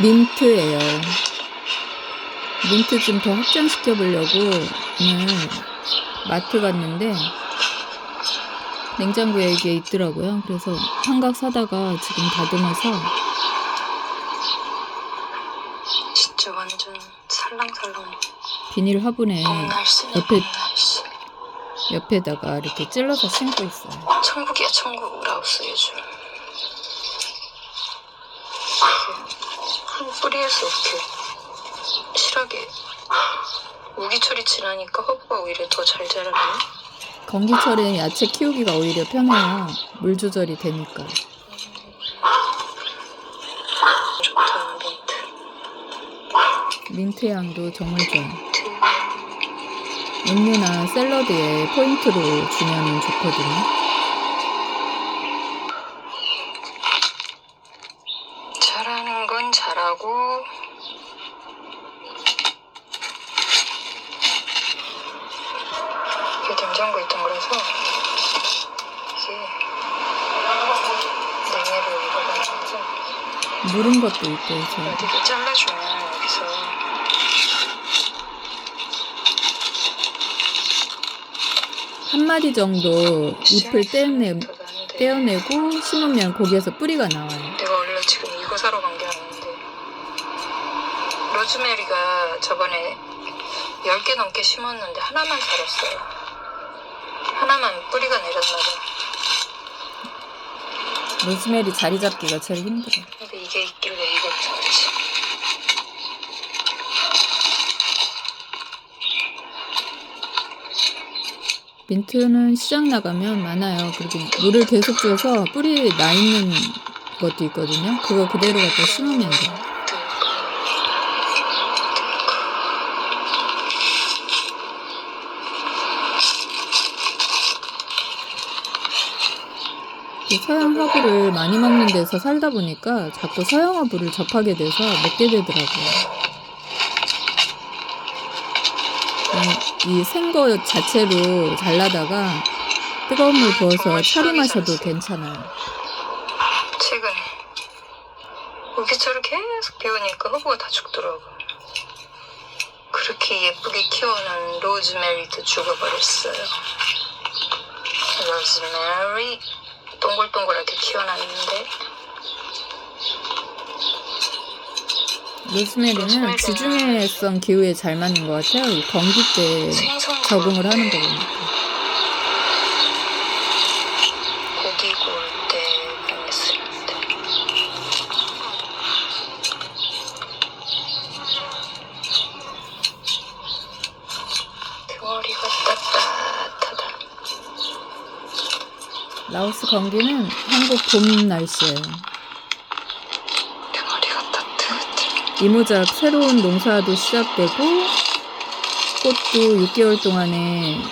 민트예요. 민트 좀 더 확장시켜 보려고 오늘 마트 갔는데 냉장고에 이게 있더라고요. 그래서 한각 사다가 지금 다듬어서 진짜 완전 살랑살랑 비닐 화분에 봄날씨네 옆에- 옆에다가 이렇게 찔러서 심고 있어요. 천국이야 천국 라오스 요즘 한 뿌리에서 이렇게 실하게 우기철이 지나니까 허브가 오히려 더 잘 자라네 건기철에 야채 키우기가 오히려 편해요. 물 조절이 되니까. 좋다 민트 민트 향도 정말 좋아요. 민트 음료나 샐러드에 포인트로 주면 좋거든요. 하고 이게 냉장고에 있던 거라서 이게 냉해를 입어가면서 물은 것도 있고 해서 어디를 잘라주면 여기서. 한 마디 정도 잎을 떼내, 나는데. 떼어내고 심으면 거기에서 뿌리가 나와요. 내가 원래 지금 이거 사러 간 게 아닌데 로즈메리가 저번에 10개 넘게 심었는데 하나만 자랐어요 하나만 뿌리가 내렸나 봐 로즈메리 자리 잡기가 제일 힘들어. 근데 이게 있길래 이걸 샀지 민트는 시장 나가면 많아요. 그리고 물을 계속 줘서 뿌리 나 있는 것도 있거든요. 그거 그대로 갖다 심으면 돼요. 이 서양 화부를 많이 먹는 데서 살다 보니까 자꾸 서양 화부를 접하게 돼서 먹게 되더라고요. 이 생거 자체로 잘라다가 뜨거운 물 부어서 차리 마셔도 괜찮아요. 최근에 우기철을 계속 배우니까 허브가 다 죽더라고 그렇게 예쁘게 키워놓은 로즈메리도 죽어버렸어요 로즈메리 동글동글하게 키워놨는데 로즈메리는 지중해성 기후에 잘 맞는 것 같아요. 이 건기 때 생선 적응을 하는 때, 거 보니까. 라오스 건기는 한국 봄 날씨예요. 이모작 새로운 농사도 시작되고 꽃도 6개월 동안에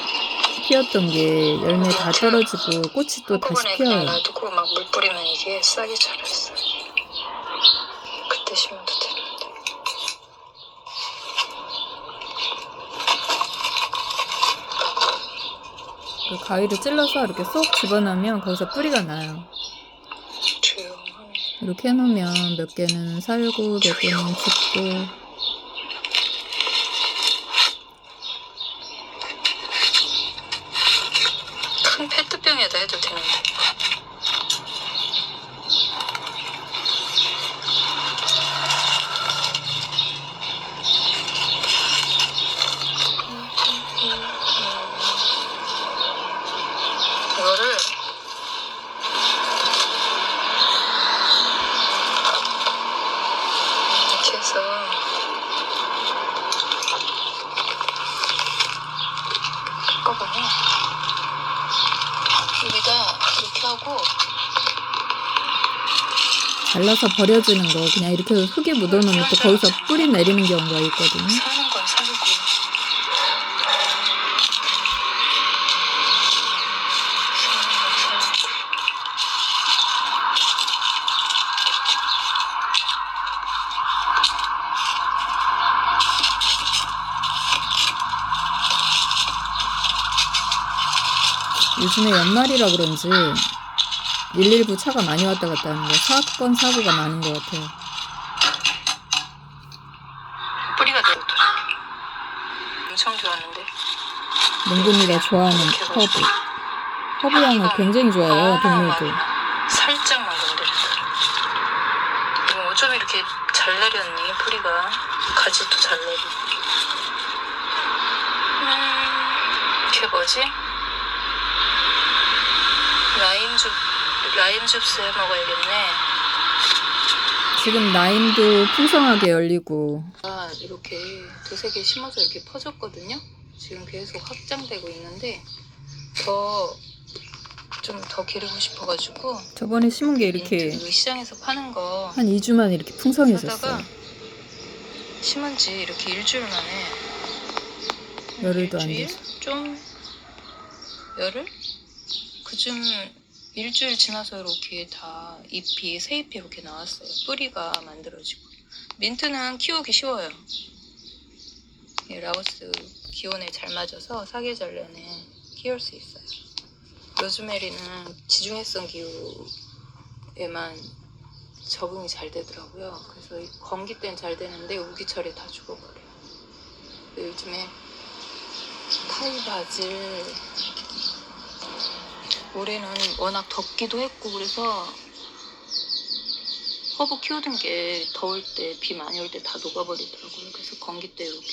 피었던 게 열매 다 떨어지고 꽃이 또 다시 그냥 피어요. 놔두고 막 물 뿌리면 이게 싹이 자랐어 그때 심어도 되는데 그 가위를 찔러서 이렇게 쏙 집어넣으면 거기서 뿌리가 나요. 조용하네 이렇게 해놓으면 몇 개는 살고 몇 개는 죽고 큰 페트병에다 해도 되는데 이거를 이렇게 해서 한꺼번에 여기다 이렇게 하고 잘라서 버려지는 거 그냥 이렇게 흙에 묻어놓으면 또 거기서 뿌리 내리는 경우가 있거든요. 요즘에 연말이라 그런지 119 차가 많이 왔다 갔다 하는데 사건 사고가 많은 것 같아요. 뿌리가 좋더라. 엄청 좋았는데. 문근이가 좋아하는 허브. 허브 향을 굉장히 좋아해요, 동물들. 살짝만 건드렸더라. 어쩜 이렇게 잘 내렸니, 뿌리가. 가지도 잘 내리고. 음, 걔 뭐지? 라임 즙스 해 먹어야겠네 지금 라임도 풍성하게 열리고 아, 이렇게 두세 개 심어서 이렇게 퍼졌거든요. 지금 계속 확장되고 있는데 더 좀 더 기르고 싶어가지고 저번에 심은 게 이렇게 인터뷰 시장에서 파는 거 한 2주 만에 이렇게 풍성해졌어요. 사다가 심은 지 이렇게 일주일 만에 열흘도 안 일주일? 돼서. 좀 열흘? 그쯤 일주일 지나서 이렇게 다 잎이 새 잎이 이렇게 나왔어요. 뿌리가 만들어지고 민트는 키우기 쉬워요. 이 라오스 기온에 잘 맞아서 사계절내는 키울 수 있어요. 로즈메리는 지중해성 기후에만 적응이 잘 되더라고요. 그래서 이 건기 때는 잘 되는데 우기철에 다 죽어버려요. 요즘에 타이 바질 올해는 워낙 덥기도 했고 그래서 허브 키우던 게 더울 때 비 많이 올 때 다 녹아버리더라고요. 그래서 건기 때 이렇게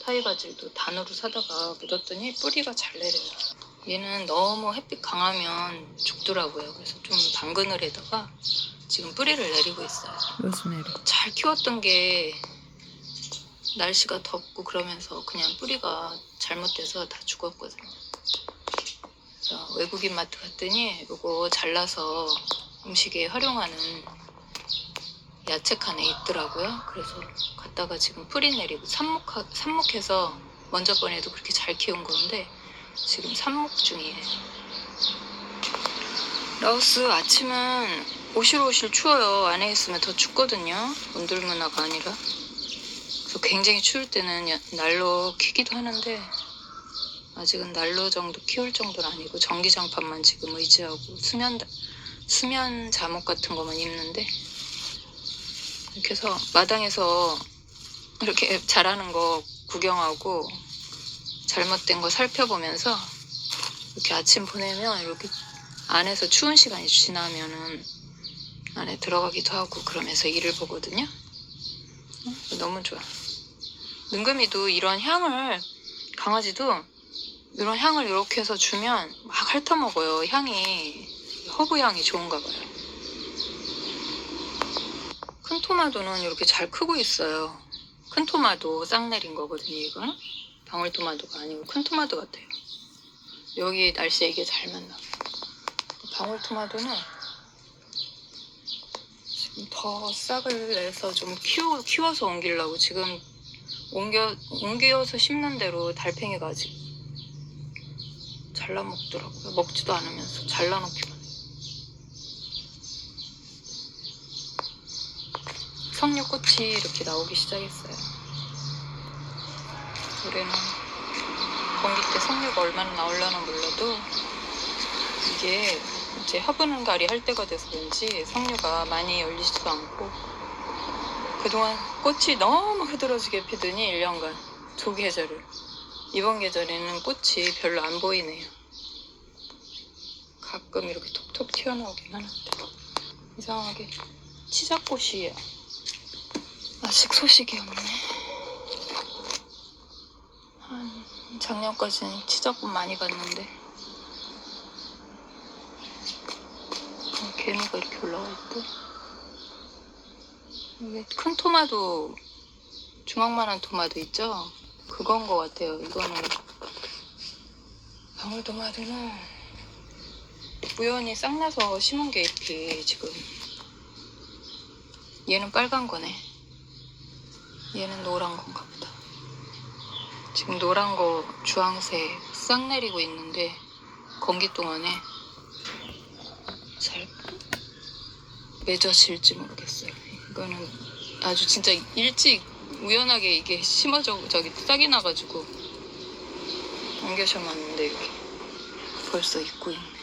타이 바질도 단으로 사다가 묻었더니 뿌리가 잘 내려요. 얘는 너무 햇빛 강하면 죽더라고요. 그래서 좀 당근을에다가 지금 뿌리를 내리고 있어요. 로즈메리. 잘 키웠던 게 날씨가 덥고 그러면서 그냥 뿌리가 잘못돼서 다 죽었거든요. 그래서 외국인 마트 갔더니 이거 잘라서 음식에 활용하는 야채 칸에 있더라고요. 그래서 갔다가 지금 뿌리 내리고 삽목 삽목해서 먼저 번에도 그렇게 잘 키운 건데 지금 삽목 중이에요. 라오스 아침은 오실 오실 추워요. 안에 있으면 더 춥거든요. 온돌 문화가 아니라. 그래서 굉장히 추울 때는 야- 난로 키기도 하는데 아직은 난로 정도 키울 정도는 아니고 전기장판만 지금 의지하고 수면 수면 잠옷 같은 거만 입는데 이렇게 해서 마당에서 이렇게 자라는 거 구경하고 잘못된 거 살펴보면서 이렇게 아침 보내면 이렇게 안에서 추운 시간이 지나면은 안에 들어가기도 하고 그러면서 일을 보거든요. 어, 너무 좋아. 능금이도 이런 향을 강아지도 이런 향을 이렇게 해서 주면 막 핥아 먹어요. 향이 허브 향이 좋은가 봐요. 큰 토마토는 이렇게 잘 크고 있어요. 큰 토마토 싹 내린 거거든요. 이건 방울 토마토가 아니고 큰 토마토 같아요. 여기 날씨에 이게 잘 맞나. 방울 토마토는 지금 더 싹을 내서 좀 키워, 키워서 옮기려고 지금 옮겨, 옮겨서 심는 대로 달팽이가 아직 잘라 먹더라고요. 먹지도 않으면서 잘라놓기만 해. 석류꽃이 이렇게 나오기 시작했어요. 올해는 공기 때 석류가 얼마나 나올려나 몰라도 이게 이제 화분 가리 할 때가 돼서 그런지 석류가 많이 열리지도 않고 그동안 꽃이 너무 흐드러지게 피더니 1년간 두 계절을 이번 계절에는 꽃이 별로 안 보이네요. 가끔 이렇게 톡톡 튀어나오긴 하는데 이상하게 치자꽃이 아직 소식이 없네. 한 작년까지는 치자꽃 많이 봤는데 어, 개미가 이렇게 올라와 있고 여기 큰 토마토 주먹만한 토마토 있죠? 그건 것 같아요. 이거는 방울토마토는 우연히 싹나서 심은 게 잎이 지금 얘는 빨간 거네. 얘는 노란 건가 보다. 지금 노란 거 주황색 싹 내리고 있는데 건기 동안에 잘 맺어질지 모르겠어요. 이거는 아주 진짜 일찍 우연하게 이게 심어져 저기 싹이 나가지고 옮겨 심었는데 이렇게 벌써 있고 있네.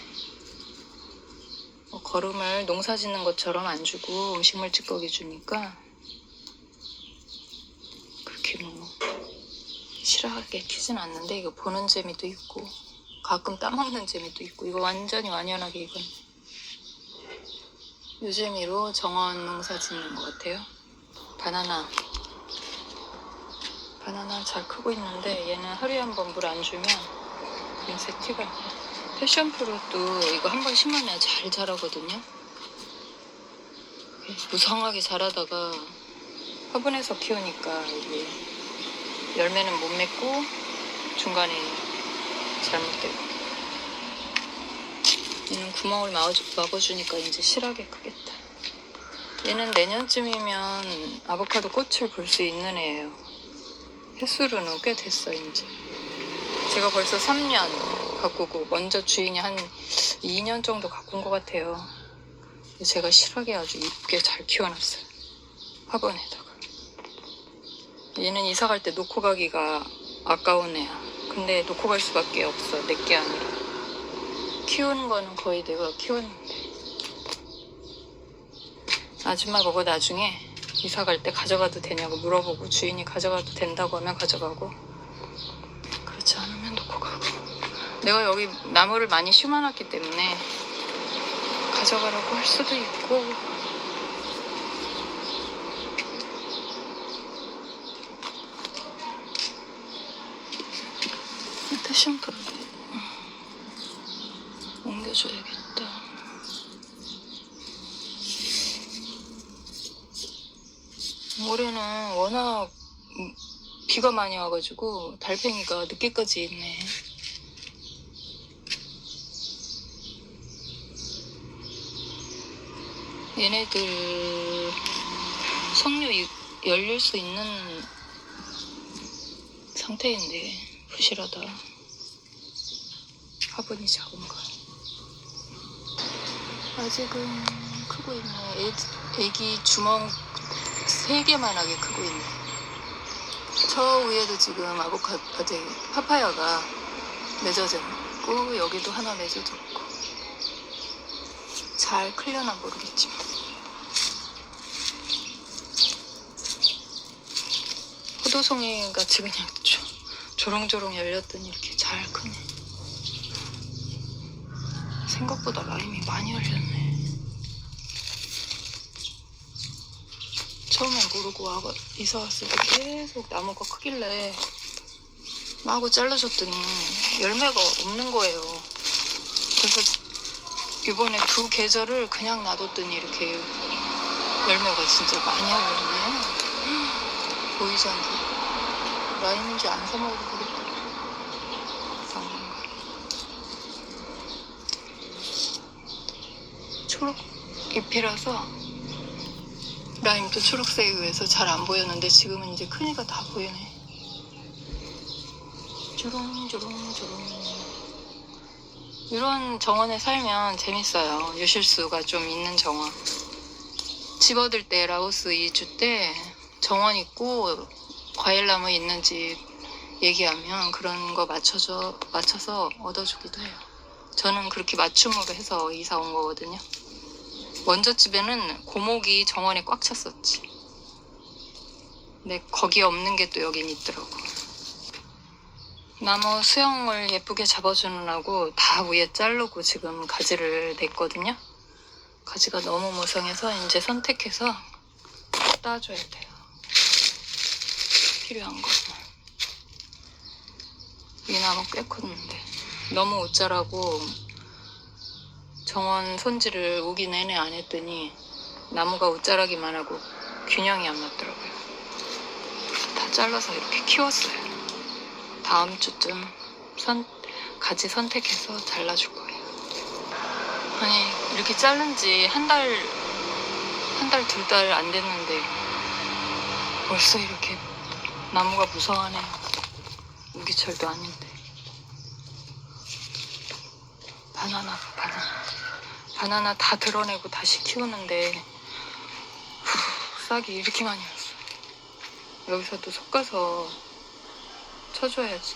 뭐 거름을 농사 짓는 것처럼 안 주고 음식물 찌꺼기 주니까 그렇게 뭐 싫어 내키진 않는데 이거 보는 재미도 있고 가끔 따먹는 재미도 있고 이거 완전히 완연하게 이건 요 재미로 정원 농사 짓는 것 같아요. 바나나 바나나 잘 크고 있는데 얘는 하루에 한 번 물 안 주면 인쇄 티가. 패션 프루트도 이거 한 번 심으면 잘 자라거든요. 무성하게 자라다가 화분에서 키우니까 이게 열매는 못 맺고 중간에 잘못되고 얘는 구멍을 막아주, 막아주니까 이제 실하게 크겠다. 얘는 내년쯤이면 아보카도 꽃을 볼 수 있는 애예요. 횟수로는 꽤 됐어 이제. 제가 벌써 3년 가꾸고 먼저 주인이 한 2년 정도 가꾼 것 같아요. 제가 실하게 아주 이쁘게 잘 키워놨어요. 화분에다가. 얘는 이사 갈 때 놓고 가기가 아까운 애야. 근데 놓고 갈 수밖에 없어. 내게 아니라. 키우는 거는 거의 내가 키웠는데. 아줌마 보고 나중에 이사 갈 때 가져가도 되냐고 물어보고 주인이 가져가도 된다고 하면 가져가고 그렇지 않으면 놓고 가고 내가 여기 나무를 많이 심어놨기 때문에 가져가라고 할 수도 있고 패션프 옮겨줘야겠다. 올해는 워낙 음, 비가 많이 와가지고 달팽이가 늦게까지 있네. 얘네들 이- 열릴 수 있는 상태인데 부실하다. 화분이 작은 거. 아직은 크고 있네. 애, 애기 주먹 세 개만하게 크고 있네. 저 위에도 지금 아보카도, 파파야가 맺어져 있고, 여기도 하나 맺어졌고. 잘 클려나 모르겠지만. 포도송이 같이 그냥 조, 조롱조롱 열렸더니 이렇게 잘 크네. 생각보다 라임이 많이 열렸네. 처음엔 모르고 와가 이사 왔을 때 계속 나무가 크길래 마구 잘라줬더니 열매가 없는 거예요. 그래서 이번에 두 계절을 그냥 놔뒀더니 이렇게 열매가 진짜 많이 열렸네. 보이지 않게 라임인지 안 사 먹어도 되겠다. 이상한 거. 초록 잎이라서 라임도 초록색이어서 잘 안 보였는데 지금은 이제 크니까 다 보이네. 주렁주렁주렁. 이런 정원에 살면 재밌어요. 유실수가 좀 있는 정원. 집 얻을 때 라오스 2주 때 정원 있고 과일나무 있는 집 얘기하면 그런 거 맞춰줘 맞춰서 얻어주기도 해요. 저는 그렇게 맞춤으로 해서 이사 온 거거든요. 원저 집에는 고목이 정원에 꽉 찼었지. 근데 거기 없는 게 또 여긴 있더라고. 나무 수영을 예쁘게 잡아주느라고 다 위에 자르고 지금 가지를 냈거든요. 가지가 너무 무성해서 이제 선택해서 따줘야 돼요. 필요한 것만. 이 나무 꽤 컸는데 너무 옷자라고 정원 손질을 오기 내내 안 했더니 나무가 옷자라기만 하고 균형이 안 맞더라고요. 다 잘라서 이렇게 키웠어요. 다음 주쯤 선, 가지 선택해서 잘라줄 거예요. 아니, 이렇게 자른 지 한 달, 한 달, 두 달 안 됐는데 벌써 이렇게 나무가 무성하네. 우기철도 아닌데. 바나나, 바나나. 바나나 다 드러내고 다시 키우는데 후, 싹이 이렇게 많이 왔어. 여기서 또 섞어서 쳐줘야지.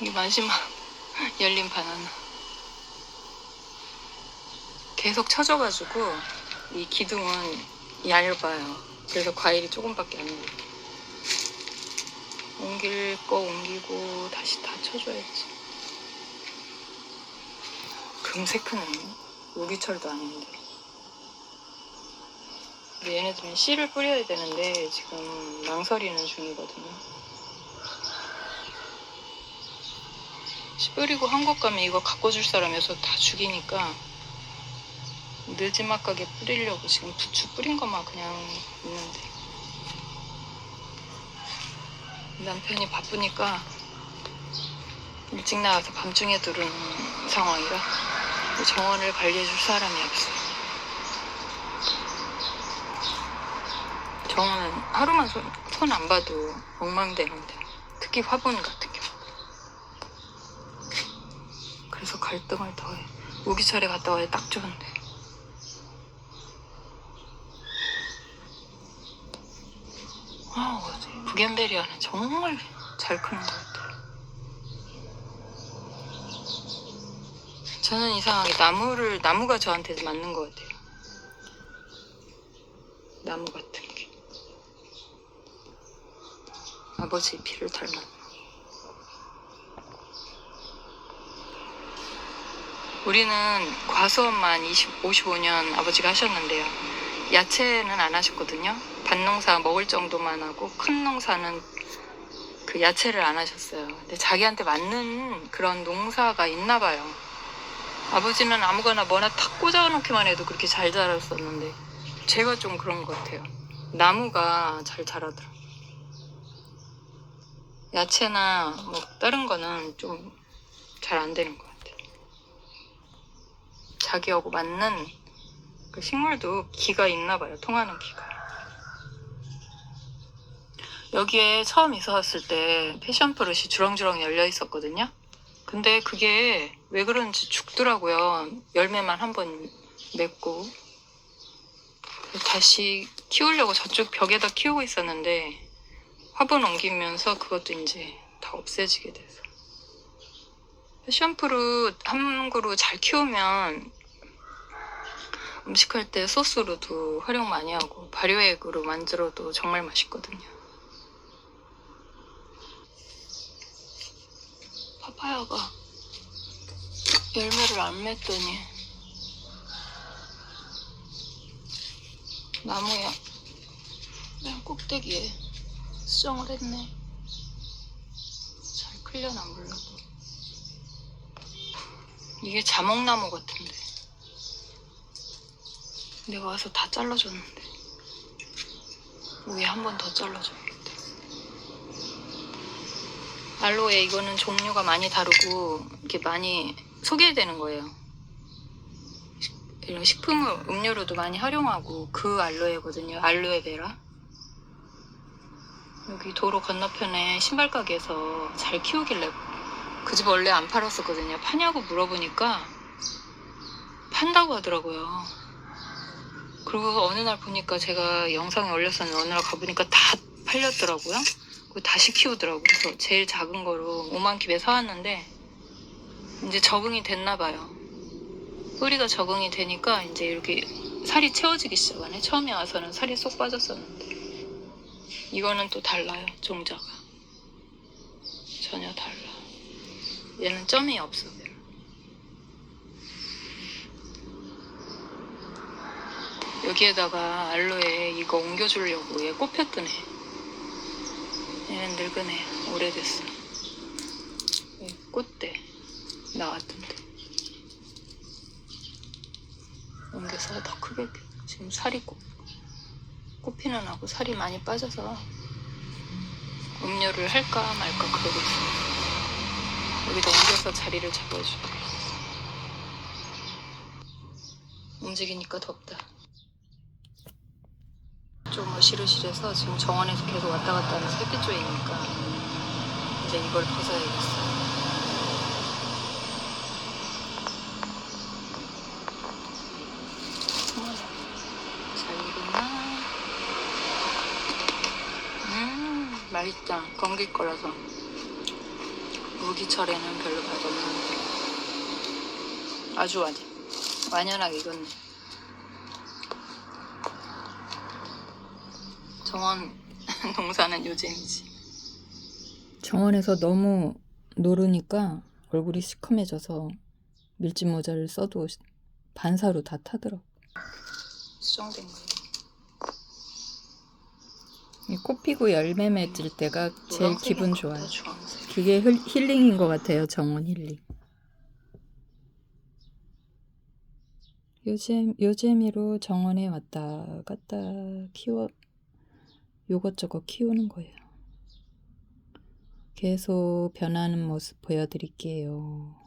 이게 마지막 열린 바나나. 계속 쳐줘가지고 이 기둥은 얇아요. 그래서 과일이 조금밖에 안 나요. 옮길 거 옮기고 다시 다 쳐줘야지. 금세 크네. 우기철도 아닌데. 얘네들은 씨를 뿌려야 되는데 지금 망설이는 중이거든요. 씨 뿌리고 한국 가면 이거 갖고 줄 사람에서 다 죽이니까 느지막하게 뿌리려고 지금 부추 뿌린 것만 그냥 있는데 남편이 바쁘니까 일찍 나가서 밤중에 들어오는 상황이라 정원을 관리해줄 사람이 없어요. 정원은 하루만 손 안 봐도 엉망되는데 특히 화분 같은 경우 그래서 갈등을 더해 우기철에 갔다 와야 딱 좋은데. 아 어디 부겐베리아는 정말 잘 크는 것 같아요 저는 이상하게 나무를 나무가 저한테 맞는 것 같아요 나무 같은 게 아버지 피를 닮았나 우리는 과수원만 20, 55년 아버지가 하셨는데요. 야채는 안 하셨거든요. 밭농사 먹을 정도만 하고 큰 농사는 그 야채를 안 하셨어요. 근데 자기한테 맞는 그런 농사가 있나 봐요. 아버지는 아무거나 뭐나 탁 꽂아놓기만 해도 그렇게 잘 자랐었는데 제가 좀 그런 것 같아요. 나무가 잘 자라더라고요. 야채나 뭐 다른 거는 좀 잘 안 되는 것 같아요. 자기하고 맞는 그 식물도 기가 있나 봐요. 통하는 기가. 여기에 처음 이사 왔을 때 패션 프루시 주렁주렁 열려 있었거든요. 근데 그게 왜 그런지 죽더라고요. 열매만 한 번 맺고. 다시 키우려고 저쪽 벽에다 키우고 있었는데 화분 옮기면서 그것도 이제 다 없애지게 돼서. 패션 프루 한 그루 잘 키우면 음식할 때 소스로도 활용 많이 하고 발효액으로 만들어도 정말 맛있거든요. 파파야가 열매를 안 맺더니 나무야 맨 꼭대기에 수정을 했네. 잘 클려나 몰라도. 이게 자목나무 같은데. 내가 와서 다 잘라줬는데. 위에 한 번 더 잘라줘야 알로에 이거는 종류가 많이 다르고 이렇게 많이 소개되는 거예요. 식- 이런 식품을 음료로도 많이 활용하고 그 알로에거든요. 알로에 베라. 여기 도로 건너편에 신발 가게에서 잘 키우길래 그 집 원래 안 팔았었거든요. 파냐고 물어보니까 판다고 하더라고요. 그리고 어느 날 보니까 제가 영상에 올렸었는데 어느 날 가보니까 다 팔렸더라고요. 다시 키우더라고요. 그래서 제일 작은 거로 5만 킵에 사왔는데 이제 적응이 됐나 봐요. 뿌리가 적응이 되니까 이제 이렇게 살이 채워지기 시작하네. 처음에 와서는 살이 쏙 빠졌었는데 이거는 또 달라요. 종자가 전혀 달라. 얘는 점이 없어. 여기에다가 알로에 이거 옮겨주려고 얘 꽃 폈더네. 얘는 늙으네. 오래됐어. 얘 꽃대 나왔던데. 옮겨서 더 크게 피- 지금 살이 꽃, 꽃피는 하고 살이 많이 빠져서 음료를 할까 말까 그러고 있어. 여기다 옮겨서 자리를 잡아줘. 움직이니까 덥다. 좀 어시르시해서 지금 정원에서 계속 왔다 갔다 하는 햇빛 쪽이니까 이제 이걸 벗어야겠어. 정원아, 잘 익었나? 음, 맛있다. 건기 거라서. 무기철에는 별로 맛없는데. 아주 완, 완연하게 익었네. 정원 농사는 요즘이지. 정원에서 너무 노르니까 얼굴이 시커매져서 밀짚 모자를 써도 반사로 다 타더라고. 수정된 거예요. 이꽃 피고 열매 맺을 때가 제일 기분 좋아요. 그게 힐- 힐링인 것 같아요. 정원 힐링. 요즘 요재미로 정원에 왔다 갔다 키워 요것저것 키우는 거예요. 계속 변하는 모습 보여드릴게요.